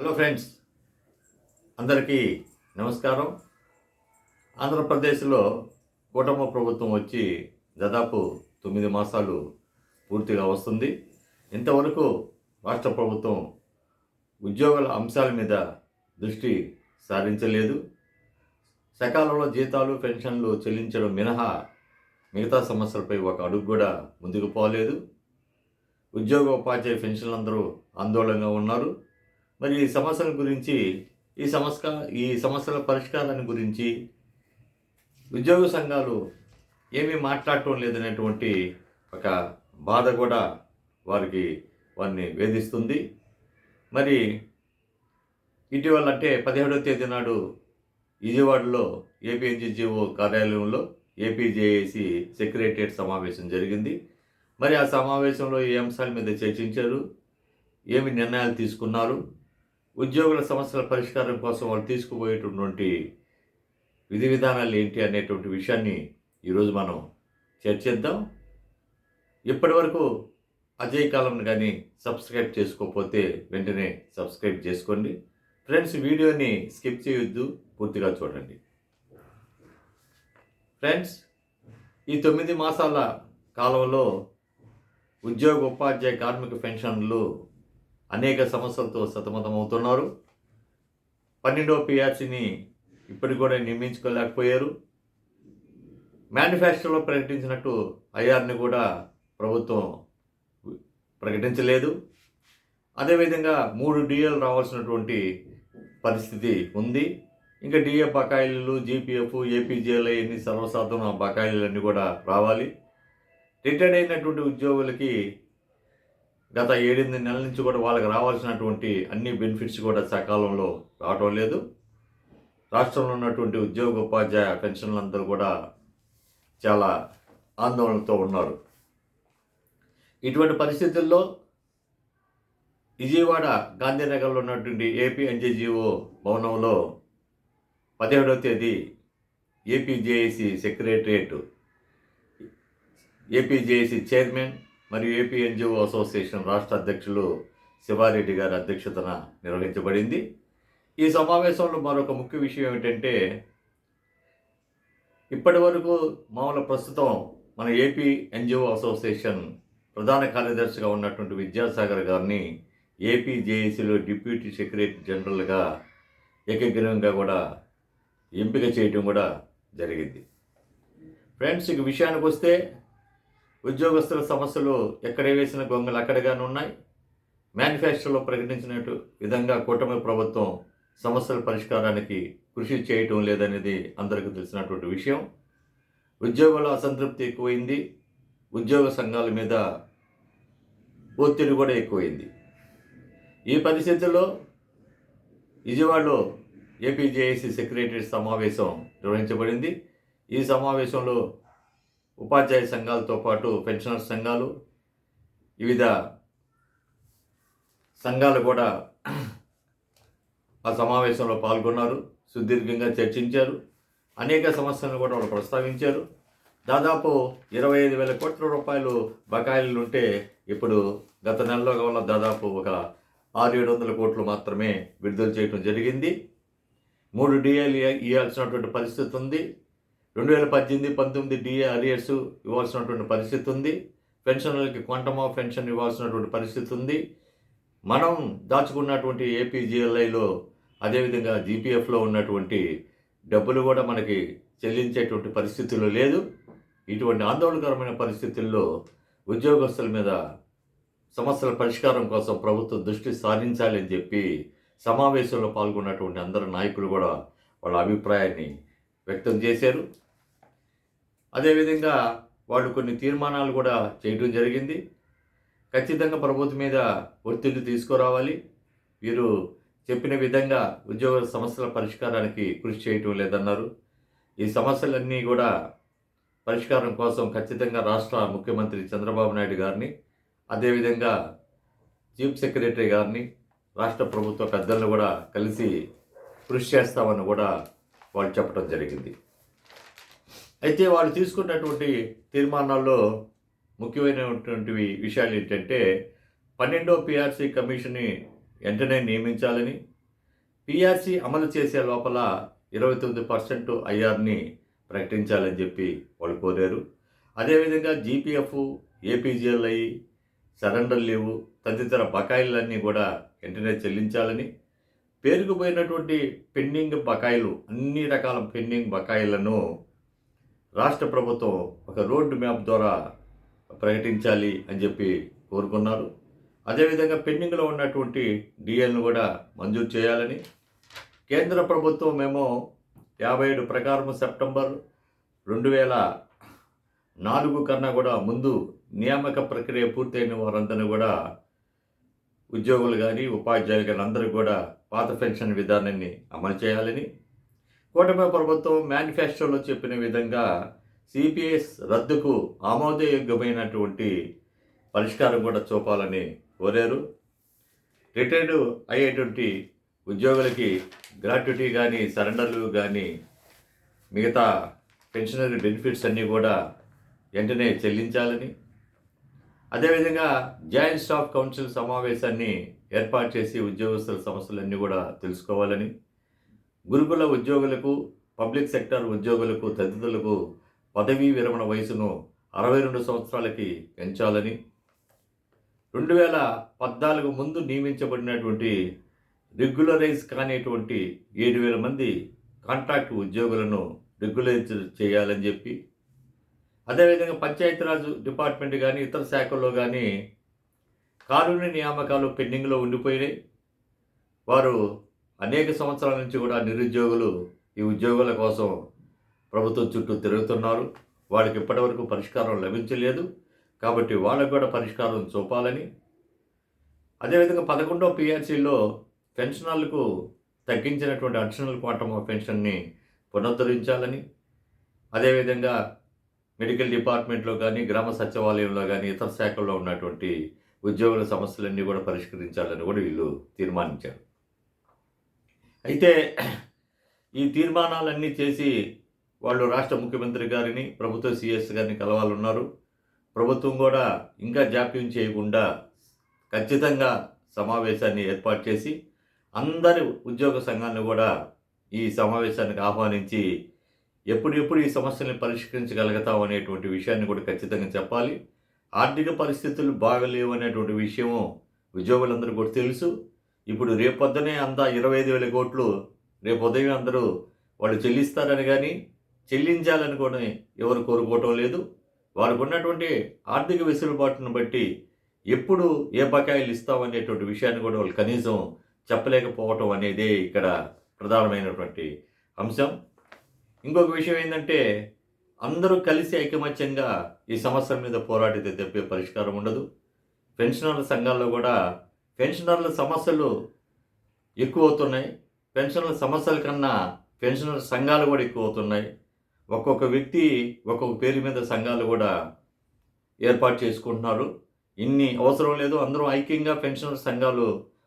Hello friends అందరికీ నమస్కారం. ఆంధ్రప్రదేశ్లో కూటమి ప్రభుత్వం వచ్చి దాదాపు తొమ్మిది మాసాలు పూర్తిగా వస్తుంది. ఇంతవరకు రాష్ట్ర ప్రభుత్వం ఉద్యోగుల అంశాల మీద దృష్టి సారించలేదు. సకాలంలో జీతాలు పెన్షన్లు చెల్లించడం మినహా మిగతా సమస్యలపై ఒక అడుగు కూడా ముందుకు పోలేదు. ఉద్యోగ ఉపాధ్యాయ పెన్షన్లు అందరూ ఆందోళనగా ఉన్నారు. మరి ఈ సమస్యల గురించి ఈ సమస్య ఈ సమస్యల పరిష్కారాన్ని గురించి ఉద్యోగ సంఘాలు ఏమీ మాట్లాడటం లేదనేటువంటి ఒక బాధ కూడా వారికి వారిని వేధిస్తుంది. మరి ఇటీవల అంటే పదిహేడవ తేదీ నాడు విజయవాడలో ఏపీఎన్జిజిఓ కార్యాలయంలో ఏపీజేఏసి సెక్రటరియట్ సమావేశం జరిగింది. మరి ఆ సమావేశంలో ఈ అంశాల మీద చర్చించారు? ఏమి నిర్ణయాలు తీసుకున్నారు? ఉద్యోగుల సమస్యల పరిష్కారం కోసం వాళ్ళు తీసుకుపోయేటటువంటి విధి విధానాలు ఏంటి అనేటువంటి విషయాన్ని ఈరోజు మనం చర్చిద్దాం. ఇప్పటి వరకు అజయ్ కాలంను కానీ సబ్స్క్రైబ్ చేసుకోకపోతే వెంటనే సబ్స్క్రైబ్ చేసుకోండి. ఫ్రెండ్స్ వీడియోని స్కిప్ చేయొద్దు పూర్తిగా చూడండి. ఫ్రెండ్స్ ఈ తొమ్మిది మాసాల కాలంలో ఉద్యోగ ఉపాధ్యాయ కార్మిక పెన్షన్లు అనేక సమస్యలతో సతమతమవుతున్నారు. పన్నెండవ పిఆర్సీని ఇప్పటికి కూడా నియమించుకోలేకపోయారు మేనిఫెస్టోలో ప్రకటించినట్టు ఐఆర్ని కూడా ప్రభుత్వం ప్రకటించలేదు. అదేవిధంగా మూడు డిఎల్ రావాల్సినటువంటి పరిస్థితి ఉంది. ఇంకా డిఎఫ్ బకాయిలు జీపీఎఫ్ ఏపీజేఎల్ ఎన్ని సర్వసాధారణ బకాయిలన్నీ కూడా రావాలి. రిటైర్డ్ అయినటువంటి ఉద్యోగులకి గత ఏడెనిమిది నెలల నుంచి కూడా వాళ్ళకి రావాల్సినటువంటి అన్ని బెనిఫిట్స్ కూడా సకాలంలో రావటం లేదు. రాష్ట్రంలో ఉన్నటువంటి ఉద్యోగ ఉపాధ్యాయ పెన్షన్లందరూ కూడా చాలా ఆందోళనతో ఉన్నారు. ఇటువంటి పరిస్థితుల్లో విజయవాడ గాంధీనగర్లో ఉన్నటువంటి ఏపీ ఎన్జీజీఓ భవనంలో పదిహేడవ తేదీ ఏపీజేఏసీ సెక్రటరియట్ ఏపీజేఏసీ చైర్మన్ మరియు ఏపీ ఎన్జిఓ అసోసియేషన్ రాష్ట్ర అధ్యక్షులు శివారెడ్డి గారి అధ్యక్షతన నిర్వహించబడింది. ఈ సమావేశంలో మరొక ముఖ్య విషయం ఏమిటంటే ఇప్పటి వరకు మామూలు ప్రస్తుతం మన ఏపీ ఎన్జిఓ అసోసియేషన్ ప్రధాన కార్యదర్శిగా ఉన్నటువంటి విద్యాసాగర్ గారిని ఏపీ జేఏసీలో డిప్యూటీ సెక్రటరీ జనరల్గా ఏకగ్రీవంగా కూడా ఎంపిక చేయడం కూడా జరిగింది. ఫ్రెండ్స్ ఇక విషయానికి వస్తే ఉద్యోగస్తుల సమస్యలు ఎక్కడ వేసిన గొంగలు అక్కడగానే ఉన్నాయి. మేనిఫెస్టోలో ప్రకటించినట్టు విధంగా కూటమి ప్రభుత్వం సమస్యల పరిష్కారానికి కృషి చేయటం లేదనేది అందరికీ తెలిసినటువంటి విషయం. ఉద్యోగుల అసంతృప్తి ఎక్కువైంది. ఉద్యోగ సంఘాల మీద ఒత్తిడి కూడా ఎక్కువైంది. ఈ పరిస్థితుల్లో విజయవాడలో ఏపీజేఏసీ సెక్రటరీ సమావేశం నిర్వహించబడింది. ఈ సమావేశంలో ఉపాధ్యాయ సంఘాలతో పాటు పెన్షనర్ సంఘాలు వివిధ సంఘాలు కూడా ఆ సమావేశంలో పాల్గొన్నారు సుదీర్ఘంగా చర్చించారు. అనేక సమస్యలను కూడా వాళ్ళు ప్రస్తావించారు. దాదాపు ఇరవై ఐదు వేల కోట్ల రూపాయలు బకాయిలు ఉంటే ఇప్పుడు గత నెలలో వల్ల దాదాపు ఒక ఆరు ఏడు వందల కోట్లు మాత్రమే విడుదల చేయడం జరిగింది. మూడు డిఏలు ఇవ్వాల్సినటువంటి పరిస్థితి ఉంది. రెండు వేల పద్దెనిమిది పంతొమ్మిది డిఏ అరియర్స్ ఇవ్వాల్సినటువంటి పరిస్థితి ఉంది. పెన్షన్లకి క్వాంటమ్ ఆఫ్ పెన్షన్ ఇవ్వాల్సినటువంటి పరిస్థితి ఉంది. మనం దాచుకున్నటువంటి ఏపీజిఎల్ఐలో అదేవిధంగా జీపీఎఫ్లో ఉన్నటువంటి డబ్బులు కూడా మనకి చెల్లించేటువంటి పరిస్థితులు లేదు. ఇటువంటి ఆందోళనకరమైన పరిస్థితుల్లో ఉద్యోగస్తుల మీద సమస్యల పరిష్కారం కోసం ప్రభుత్వం దృష్టి సారించాలి అని చెప్పి సమావేశంలో పాల్గొన్నటువంటి అందరు నాయకులు కూడా వాళ్ళ అభిప్రాయాన్ని వ్యక్తం చేశారు. అదేవిధంగా వాళ్ళు కొన్ని తీర్మానాలు కూడా చేయడం జరిగింది. ఖచ్చితంగా ప్రభుత్వం మీద ఒత్తిడి తీసుకురావాలి. వీరు చెప్పిన విధంగా ఉద్యోగ సమస్యల పరిష్కారానికి కృషి చేయటం లేదన్నారు. ఈ సమస్యలన్నీ కూడా పరిష్కారం కోసం ఖచ్చితంగా రాష్ట్ర ముఖ్యమంత్రి చంద్రబాబు నాయుడు గారిని అదేవిధంగా చీఫ్ సెక్రటరీ గారిని రాష్ట్ర ప్రభుత్వ పెద్దలను కూడా కలిసి కృషి చేస్తామని కూడా వాళ్ళు చెప్పడం జరిగింది. అయితే వాళ్ళు తీసుకున్నటువంటి తీర్మానాల్లో ముఖ్యమైనటువంటి విషయాలు ఏంటంటే పన్నెండో పిఆర్సీ కమిషన్ని వెంటనే నియమించాలని పిఆర్సీ అమలు చేసే లోపల ఇరవై తొమ్మిది పర్సెంట్ ఐఆర్ని ప్రకటించాలని చెప్పి వాళ్ళు కోరారు. అదేవిధంగా జీపీఎఫ్ ఏపీజీఎల్ఐ సరెండర్ లీవు తదితర బకాయిలన్నీ కూడా వెంటనే చెల్లించాలని పేరుకుపోయినటువంటి పెండింగ్ బకాయిలు అన్ని రకాల పెండింగ్ బకాయిలను రాష్ట్ర ప్రభుత్వం ఒక రోడ్డు మ్యాప్ ద్వారా ప్రకటించాలి అని చెప్పి కోరుకున్నారు. అదేవిధంగా పెండింగ్లో ఉన్నటువంటి డిఎల్ను కూడా మంజూరు చేయాలని కేంద్ర ప్రభుత్వం మేము యాభై ఏడు ప్రకారం సెప్టెంబర్ రెండు వేల నాలుగు కన్నా కూడా ముందు నియామక ప్రక్రియ పూర్తయిన వారందరినీ కూడా ఉద్యోగులు కానీ ఉపాధ్యాయులు కానీ అందరూ కూడా పాత పెన్షన్ విధానాన్ని అమలు చేయాలని కూటమి ప్రభుత్వం మేనిఫెస్టోలో చెప్పిన విధంగా సిపిఎస్ రద్దుకు ఆమోదయోగ్యమైనటువంటి పరిష్కారం కూడా చూపాలని కోరారు. రిటైర్డ్ అయ్యేటువంటి ఉద్యోగులకి గ్రాట్యుటీ కానీ సరెండర్లు కానీ మిగతా పెన్షనరీ బెనిఫిట్స్ అన్నీ కూడా వెంటనే చెల్లించాలని అదేవిధంగా జాయింట్ స్టాఫ్ కౌన్సిల్ సమావేశాన్ని ఏర్పాటు చేసి ఉద్యోగస్తుల సమస్యలన్నీ కూడా తెలుసుకోవాలని గురుకుల ఉద్యోగులకు పబ్లిక్ సెక్టర్ ఉద్యోగులకు తదితరులకు పదవీ విరమణ వయసును అరవై రెండు సంవత్సరాలకి పెంచాలని రెండు వేల పద్నాలుగు ముందు నియమించబడినటువంటి రెగ్యులరైజ్ కానిటువంటి ఏడు వేల మంది కాంట్రాక్ట్ ఉద్యోగులను రెగ్యులైజ్ చేయాలని చెప్పి అదేవిధంగా పంచాయతీరాజ్ డిపార్ట్మెంట్ కానీ ఇతర శాఖల్లో కానీ కారుణ్య నియామకాలు పెండింగ్లో ఉండిపోయినాయి. వారు అనేక సంవత్సరాల నుంచి కూడా నిరుద్యోగులు ఈ ఉద్యోగుల కోసం ప్రభుత్వం చుట్టూ తిరుగుతున్నారు. వాళ్ళకి ఇప్పటివరకు పరిష్కారం లభించలేదు. కాబట్టి వాళ్ళకు కూడా పరిష్కారం చూపాలని. అదేవిధంగా పదకొండో పిఆర్సీలో పెన్షనర్లకు తగ్గించినటువంటి అడిషనల్ క్వాంటమ్ ఆఫ్ పెన్షన్ని పునరుద్ధరించాలని. అదేవిధంగా మెడికల్ డిపార్ట్మెంట్లో కానీ గ్రామ సచివాలయంలో కానీ ఇతర శాఖల్లో ఉన్నటువంటి ఉద్యోగుల సమస్యలన్నీ కూడా పరిష్కరించాలని కూడా వీళ్ళు తీర్మానించారు. అయితే ఈ తీర్మానాలన్నీ చేసి వాళ్ళు రాష్ట్ర ముఖ్యమంత్రి గారిని ప్రభుత్వ సిఎస్ గారిని కలవాలన్నారు. ప్రభుత్వం కూడా ఇంకా జాప్యం చేయకుండా ఖచ్చితంగా సమావేశాన్ని ఏర్పాటు చేసి అందరి ఉద్యోగ సంఘాలను కూడా ఈ సమావేశానికి ఆహ్వానించి ఎప్పుడెప్పుడు ఈ సమస్యల్ని పరిష్కరించగలుగుతాం అనేటువంటి విషయాన్ని కూడా ఖచ్చితంగా చెప్పాలి. ఆర్థిక పరిస్థితులు బాగలేవు అనేటువంటి విషయము ఉద్యోగులందరూ కూడా తెలుసు. ఇప్పుడు రేపొద్దునే అంతా ఇరవై ఐదు వేల కోట్లు రేపు ఉదయం అందరూ వాళ్ళు చెల్లిస్తారని కానీ చెల్లించాలని కూడా ఎవరు కోరుకోవటం లేదు. వారికి ఉన్నటువంటి ఆర్థిక వెసులుబాటును బట్టి ఎప్పుడు ఏ బకాయిలు ఇస్తామనేటువంటి విషయాన్ని కూడా వాళ్ళు కనీసం చెప్పలేకపోవటం అనేదే ఇక్కడ ప్రధానమైనటువంటి అంశం. ఇంకొక విషయం ఏంటంటే అందరూ కలిసి ఐకమత్యంగా ఈ సమస్యల మీద పోరాడితే తెప్పే పరిష్కారం ఉండదు. పెన్షనర్ల సంఘాల్లో కూడా పెన్షనర్ల సమస్యలు ఎక్కువ అవుతున్నాయి పెన్షనర్ల సమస్యల కన్నా పెన్షనర్ సంఘాలు కూడా ఎక్కువ అవుతున్నాయి ఒక్కొక్క వ్యక్తి ఒక్కొక్క పేరు మీద సంఘాలు కూడా ఏర్పాటు చేసుకుంటున్నారు. ఇన్ని అవసరం లేదు. అందరూ ఐక్యంగా పెన్షనర్ సంఘాలు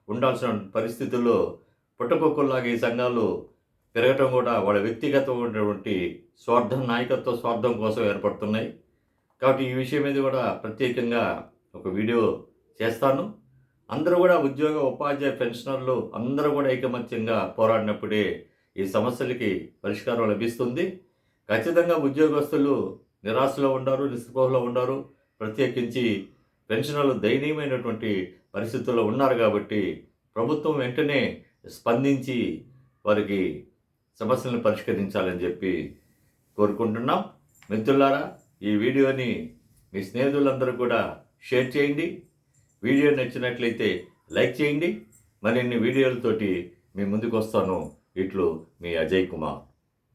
ఉండాల్సిన పరిస్థితుల్లో పుట్టకొక్కలాగా ఈ సంఘాలు పెరగటం కూడా వాళ్ళ వ్యక్తిగతమైనటువంటి స్వార్థం నాయకత్వ స్వార్థం కోసం ఏర్పడుతున్నాయి. కాబట్టి ఈ విషయం మీద కూడా ప్రత్యేకంగా ఒక వీడియో చేస్తాను. అందరూ కూడా ఉద్యోగ ఉపాధ్యాయ పెన్షనర్లు అందరూ కూడా ఐకమత్యంగా పోరాడినప్పుడే ఈ సమస్యలకి పరిష్కారం లభిస్తుంది. ఖచ్చితంగా ఉద్యోగస్తులు నిరాశలో ఉండారు నిస్పృహలో ఉండారు ప్రత్యేకించి పెన్షనర్లు దయనీయమైనటువంటి పరిస్థితుల్లో ఉన్నారు కాబట్టి ప్రభుత్వం వెంటనే స్పందించి వారికి సమస్యలను పరిష్కరించాలని చెప్పి కోరుకుంటున్నాం. మిత్రులారా ఈ వీడియోని మీ స్నేహితులందరూ కూడా షేర్ చేయండి. వీడియో నచ్చినట్లయితే లైక్ చేయండి. మరిన్ని వీడియోలతోటి మీ ముందుకు వస్తాను ఇట్లు మీ అజయ్ కుమార్.